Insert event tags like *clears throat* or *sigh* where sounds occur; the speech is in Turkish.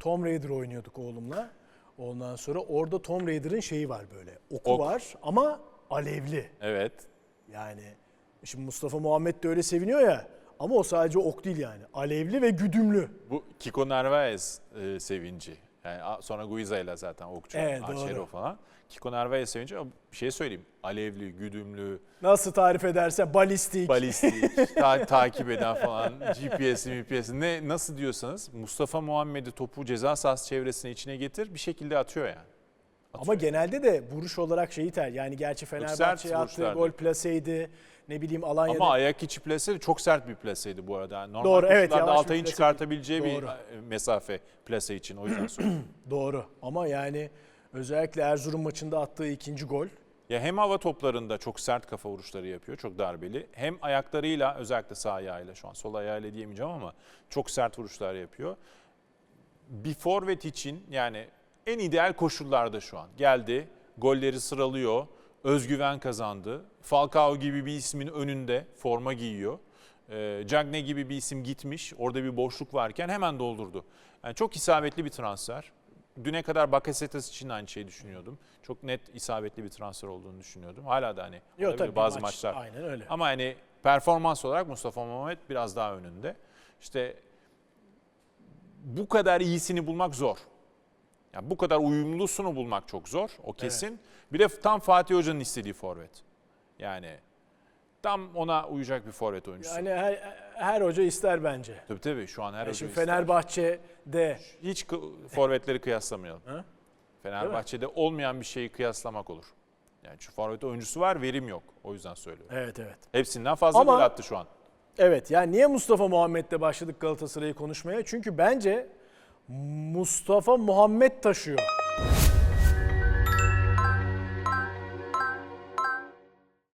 Tomb Raider oynuyorduk oğlumla. Ondan sonra orada Tomb Raider'ın şeyi var böyle. Oku Ok. var ama alevli. Evet. Yani şimdi Mustafa Muhammed de öyle seviniyor ya. Ama o sadece ok değil yani. Alevli ve güdümlü. Bu Kiko Narvaez e, sevinci. Yani sonra Guiza ile zaten okçu, Evet, Archero falan. Kiko Narvaez sevinci ama bir şey söyleyeyim. Alevli, güdümlü, Nasıl tarif ederse balistik. balistik, *laughs* ta- takip eden falan, GPS'i, MPS'i ne nasıl diyorsanız Mustafa Muhammed'i topu ceza sahası çevresine içine getir bir şekilde atıyor yani. Ama genelde de vuruş olarak şeyi ter. Yani gerçi Fenerbahçe'ye attığı gol plaseydi. Ne bileyim Alanya'da. Ama ayak içi plase çok sert bir plaseydi bu arada. Yani normal Doğru, evet, Altay'ın çıkartabileceği değil. bir Doğru. e, mesafe plase için o yüzden *clears throat* söylüyorum. Doğru. Ama yani özellikle Erzurum maçında attığı ikinci gol. Ya hem hava toplarında çok sert kafa vuruşları yapıyor, çok darbeli. Hem ayaklarıyla özellikle sağ ayağıyla şu an sol ayağıyla diyemeyeceğim ama çok sert vuruşlar yapıyor. Bir forvet için yani en ideal koşullarda şu an. Geldi, golleri sıralıyor, özgüven kazandı. Falcao gibi bir ismin önünde forma giyiyor. Ee, Cagne gibi bir isim gitmiş, orada bir boşluk varken hemen doldurdu. Yani çok isabetli bir transfer. Düne kadar Bakasetas için aynı şeyi düşünüyordum. Çok net isabetli bir transfer olduğunu düşünüyordum. Hala da hani olabilir tabii bazı maç- maçlar. Aynen öyle. Ama hani performans olarak Mustafa Muhammed biraz daha önünde. İşte bu kadar iyisini bulmak zor. Yani bu kadar uyumlusunu bulmak çok zor. O kesin. Bir de tam Fatih Hoca'nın istediği forvet. Yani tam ona uyacak bir forvet oyuncusu. Yani her, her hoca ister bence. tabii tabii şu an her Yani hoca şimdi ister. Fenerbahçe'de Hiç forvetleri kıyaslamayalım. Ha? Fenerbahçe'de olmayan bir şeyi kıyaslamak olur. Yani şu forvet oyuncusu var, verim yok. O yüzden söylüyorum. evet evet. Hepsinden fazla Ama- gol attı şu an. Evet yani niye Mustafa Muhammed'le başladık Galatasaray'ı konuşmaya? Çünkü bence Mustafa Muhammed taşıyor.